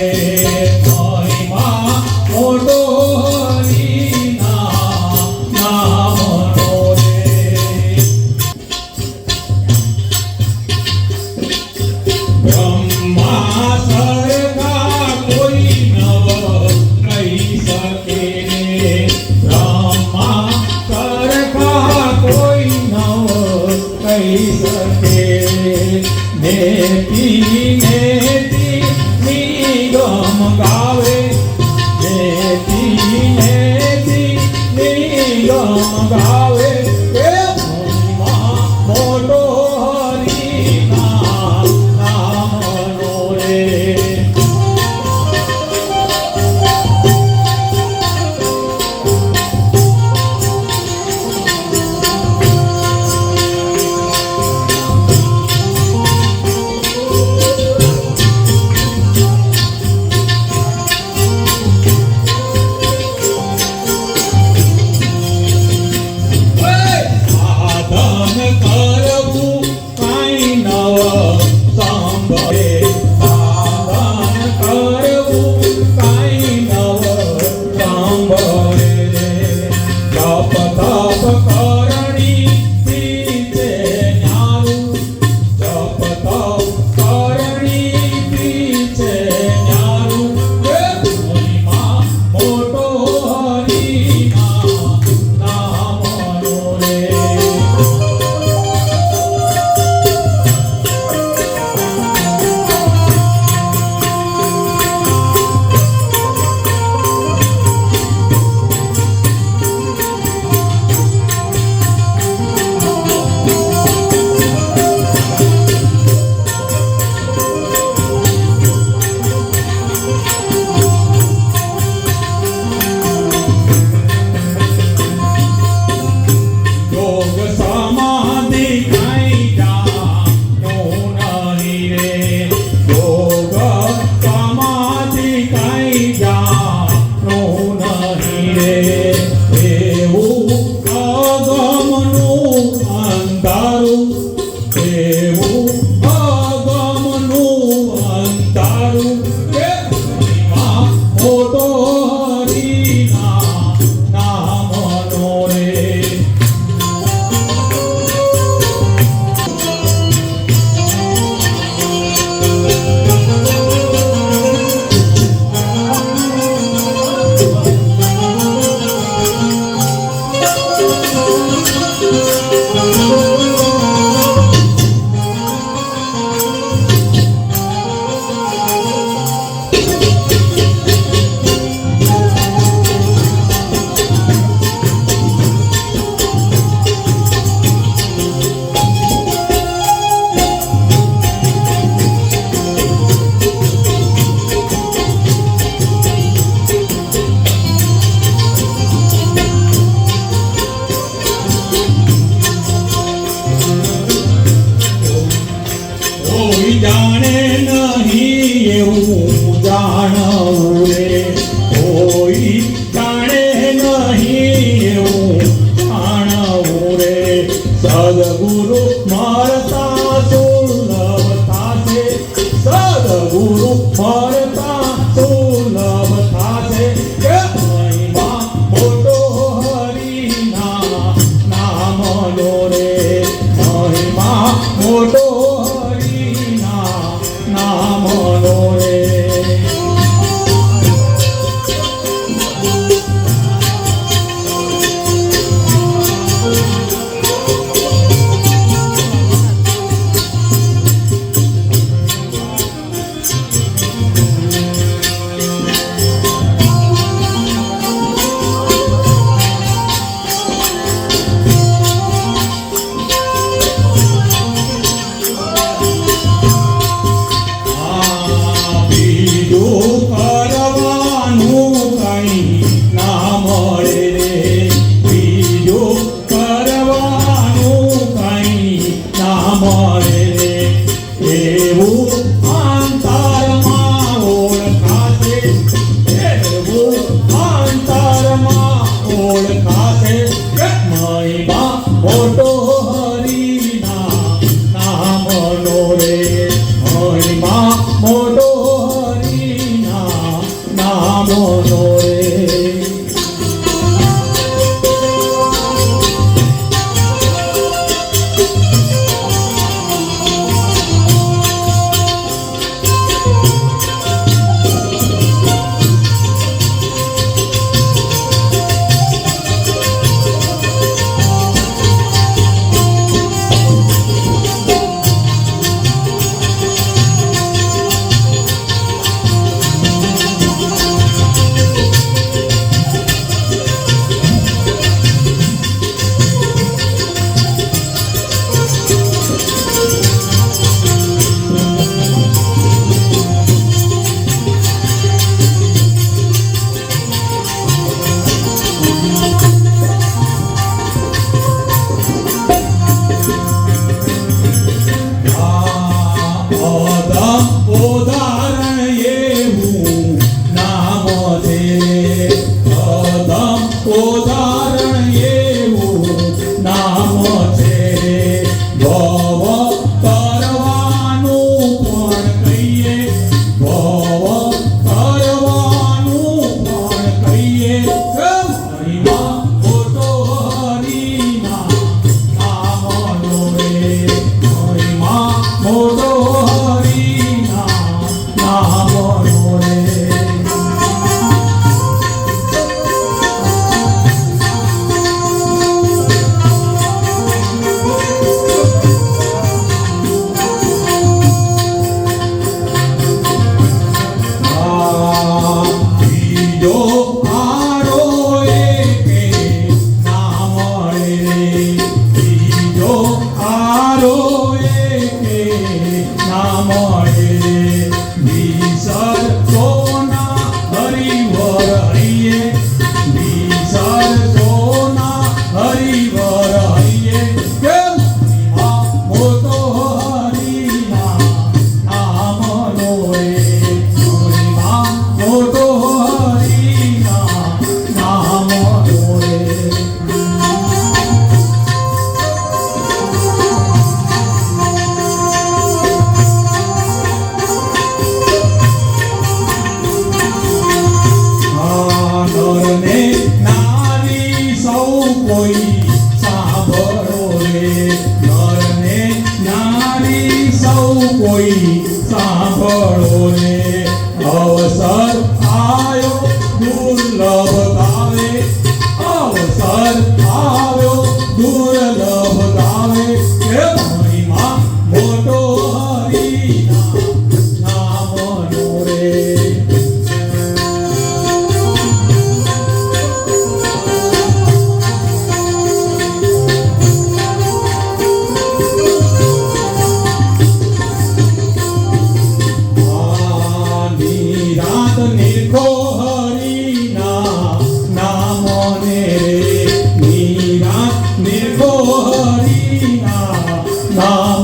Yeah. Oh, বড় রে। না।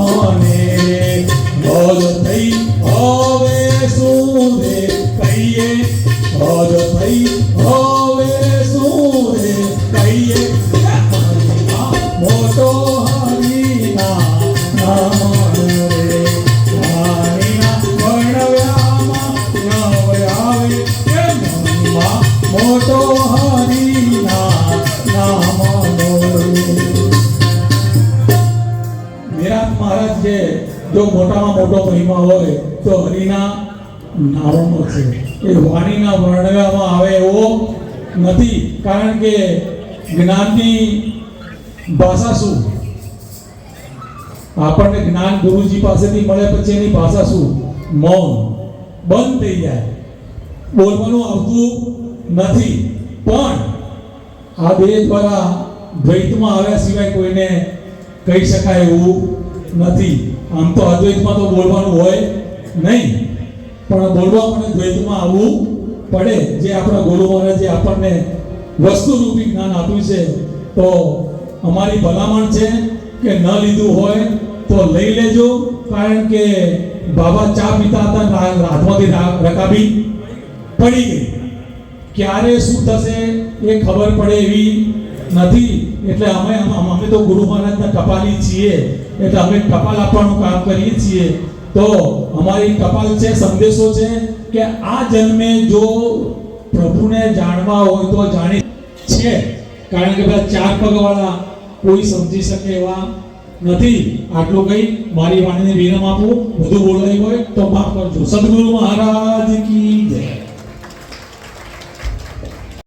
એ વાણીના વર્ણવ્યામાં આવે એવો નથી. કારણ કે જ્ઞાનની ભાષા શું? આપણને જ્ઞાન ગુરુજી પાસેથી મળે પછી એની ભાષા શું? મૌન. બંધ થઈ જાય. બોલવાનું આવતું નથી. પણ આ બે દ્વારા દ્વૈતમાં આવ્યા સિવાય કોઈને કહી શકાય એવું નથી. આમ તો અદ્વૈતમાં તો બોલવાનું હોય નહીં. પણ બોલવા મને દ્વૈતમાં આવવું પડે. જે આપણા ગુરુ મહારાજે આપણને વસ્તુરૂપી જ્ઞાન આપ્યું છે, તો અમારી ભલામણ છે કે ન લીધું હોય તો લઈ લેજો. કારણ કે બાબા ચા પીતા હતા હાથમાંથી રકાબી પડી ગઈ. ક્યારે શું થશે એ ખબર પડે એવી નથી. એટલે અમે અમે તો ગુરુ મહારાજના કપાલી છીએ. એટલે અમે કપાલ આપવાનું કામ કરીએ છીએ. તો અમારી ટપાલ છે, સંદેશો છે કે આ જન્મે જો પ્રભુને જાણવા હોય તો જાણી છે. કારણ કે બધા ચાર પગવાળા કોઈ સમજી શકે એવા નથી. આટલું કઈ મારી વાણીને વિરામ આપું. બધું બોલાયું હોય તો માફ કરજો. સદગુરુ મહારાજ કી જય.